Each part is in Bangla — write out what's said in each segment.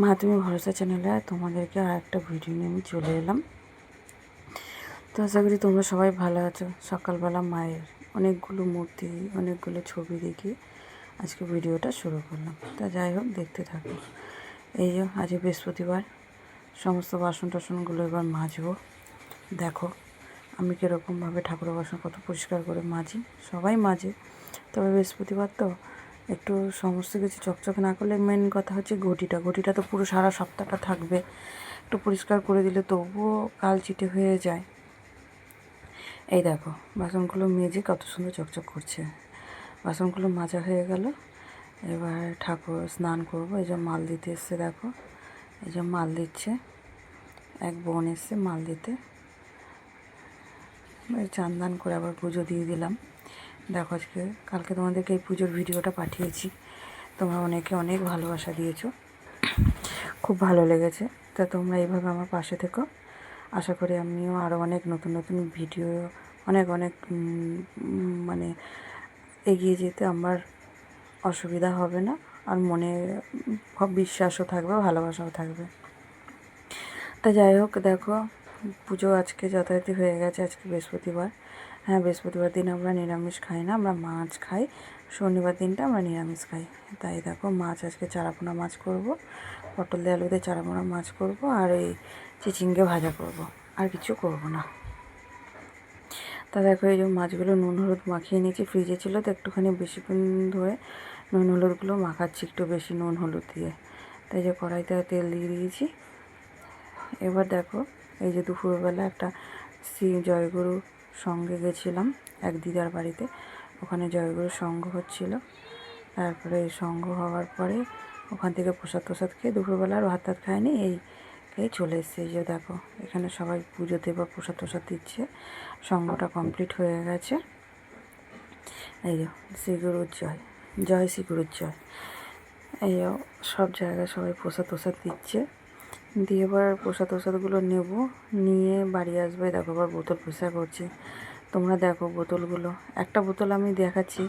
মা তুমি ভরসা চ্যানেলে তোমাদেরকে আর একটা ভিডিও নিয়ে আমি চলে এলাম। তো আশা করি তোমরা সবাই ভালো আছো। সকালবেলা মায়ের অনেকগুলো মূর্তি, অনেকগুলো ছবি দেখি আজকে ভিডিওটা শুরু করলাম। তা যাই হোক, দেখতে থাকো। এই যে, আজ বৃহস্পতিবার। সমস্ত বাসন টাসনগুলো এবার মাজবো। দেখো, আমি কীরকমভাবে ঠাকুরের বাসন কত পরিষ্কার করে মাজি। সবাই মাজে তবে বৃহস্পতিবার তো একটু সমস্ত কিছু চকচক না করলে মেন কথা হচ্ছে ঘটিটা। ঘটিটা তো পুরো সারা সপ্তাহটা থাকবে। একটু পরিষ্কার করে দিলে তবুও কাল চিটে হয়ে যায়। এই দেখো, বাসনগুলো মেজে কত সুন্দর চকচক করছে। বাসনগুলো মাজা হয়ে গেল। এবার ঠাকুর স্নান করব। এই যে মাল দিতে এসছে, দেখো। এই যে মাল দিচ্ছে। এক বোন এসছে মাল দিতে। চান দান করে আবার পুজো দিয়ে দিলাম। দেখো আজকে, কালকে তোমাদেরকে এই পুজোর ভিডিওটা পাঠিয়েছি। তোমরা অনেকে অনেক ভালোবাসা দিয়েছ। খুব ভালো লেগেছে। তা তোমরা এইভাবে আমার পাশে থেকো। আশা করি আমিও আরও অনেক নতুন নতুন ভিডিও, অনেক অনেক মানে এগিয়ে যেতে আমার অসুবিধা হবে না। আর মনে বিশ্বাসও থাকবে, ভালোবাসাও থাকবে। তা যাই হোক, দেখো, পুজো আজকে যথারীতি হয়ে গেছে, আজকে বৃহস্পতিবার। হ্যাঁ বৃহস্পতিবার দিন আমরা নিরামিষ খাই না, আমরা মাছ খাই। শনিবার দিনটা আমরা নিরামিষ খাই। তাই দেখো, মাছ আজকে চারাপোনা মাছ করব, পটল দিয়ে আলু দিয়ে চারাপোনা মাছ করব, আর এই চিচিঙ্গে ভাজা করব, আর কিছু করব না। তা দেখো, এই যে মাছগুলো নুন হলুদ মাখিয়ে নিয়েছি, ফ্রিজে ছিল, তো একটুখানি বেশিক্ষণ ধরে নুন হলুদগুলো মাখাচ্ছি, একটু বেশি নুন হলুদ দিয়ে। তাই যে কড়াইতে তেল দিয়ে দিয়েছি। এবার দেখো, এই যে দুপুরবেলা একটা শ্রী জয়গুরু সঙ্গে গেছিলাম এক দিদার বাড়িতে। ওখানে জয়গুরু সঙ্গ হচ্ছিল। তারপরে সঙ্গ হওয়ার পরে ওখান থেকে প্রসাদ প্রসাদ খেয়ে দুপুরবেলা আর ভাত টাত খায়নি এই খেয়ে চলে এসেছে। এই যে দেখো, এখানে সবাই পুজোতে বা প্রসাদ প্রসাদ দিচ্ছে। সঙ্গটা কমপ্লিট হয়ে গেছে। এই শ্রীগুরুর জয় জয় শ্রীগুরুর জয়। এই সব জায়গায় সবাই প্রসাদ প্রসাদ দিচ্ছে। দিয়ে এবার প্রসাদ প্রসাদগুলো নেব। নিয়ে বাড়ি আসবে। দেখো আবার বোতল পরিষ্কার করছি। তোমরা দেখো বোতলগুলো। একটা বোতল আমি দেখাচ্ছি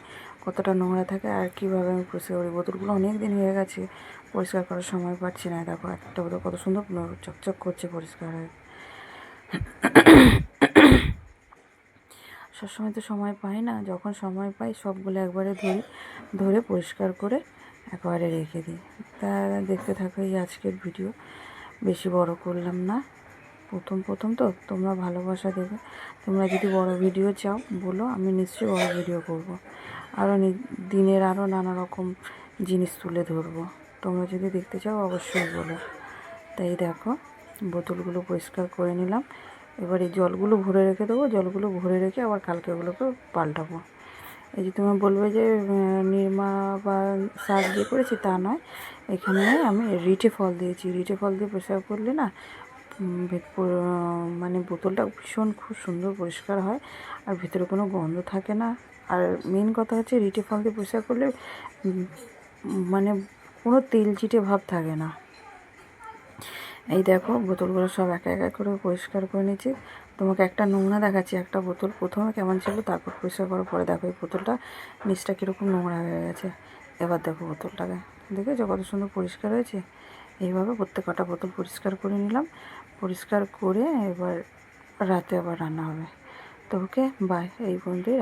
কতটা নোংরা থাকে আর কীভাবে আমি পরিষ্কার করি। বোতলগুলো অনেক দিন হয়ে গেছে, পরিষ্কার করার সময় পাচ্ছি না। দেখো একটা বোতল কত সুন্দর চকচক করছে পরিষ্কার হয়ে। সবসময় তো সময় পাই না। যখন সময় পাই সবগুলো একবারে ধরি, ধরে পরিষ্কার করে একবারে রেখে দিই। তা দেখতে থাকো এই আজকের ভিডিও। বেশি বড় করলাম না। প্রথম প্রথম তো তোমরা ভালোবাসা দেবে। তোমরা যদি বড় ভিডিও চাও, বলো, আমি নিশ্চয়ই বড় ভিডিও করব। আরও দিনের আরও নানা রকম জিনিস তুলে ধরবো। তোমরা যদি দেখতে চাও, অবশ্যই বলো। তাই দেখো, বোতলগুলো পরিষ্কার করে নিলাম। এবার এই জলগুলো ভরে রেখে দেবো। জলগুলো ভরে রেখে আবার কালকে ওগুলোকে পাল্টাবো। এই যে তোমরা বলবে যে নির্মা বা শাক দিয়ে করেছি তা নয়। এখানে আমি রিটে ফল দিয়েছি। রিটে ফল দিয়ে পরিষ্কার করলে না মানে বোতলটা ভীষণ খুব সুন্দর পরিষ্কার হয় আর ভিতরে কোনো গন্ধ থাকে না। আর মেন কথা হচ্ছে রিটে ফল দিয়ে পরিষ্কার করলে মানে কোনো তেল চিটে ভাব থাকে না। এই দেখো, বোতলগুলো সব একা একা করে পরিষ্কার করে নিয়েছি। তোমাকে একটা নোংরা দেখাচ্ছি, একটা বোতল। প্রথমে কেমন ছিল, তারপর পরিষ্কার করার পরে দেখো এই বোতলটা নিচটা কীরকম নোংরা হয়ে গেছে। এবার দেখো বোতলটাকে। দেখেছ কত সুন্দর পরিষ্কার হয়েছে? এইভাবে প্রত্যেক কটা বোতল পরিষ্কার করে নিলাম। পরিষ্কার করে এবার রাতে আবার রান্না হবে। তো ওকে বাই এই পর্যন্তই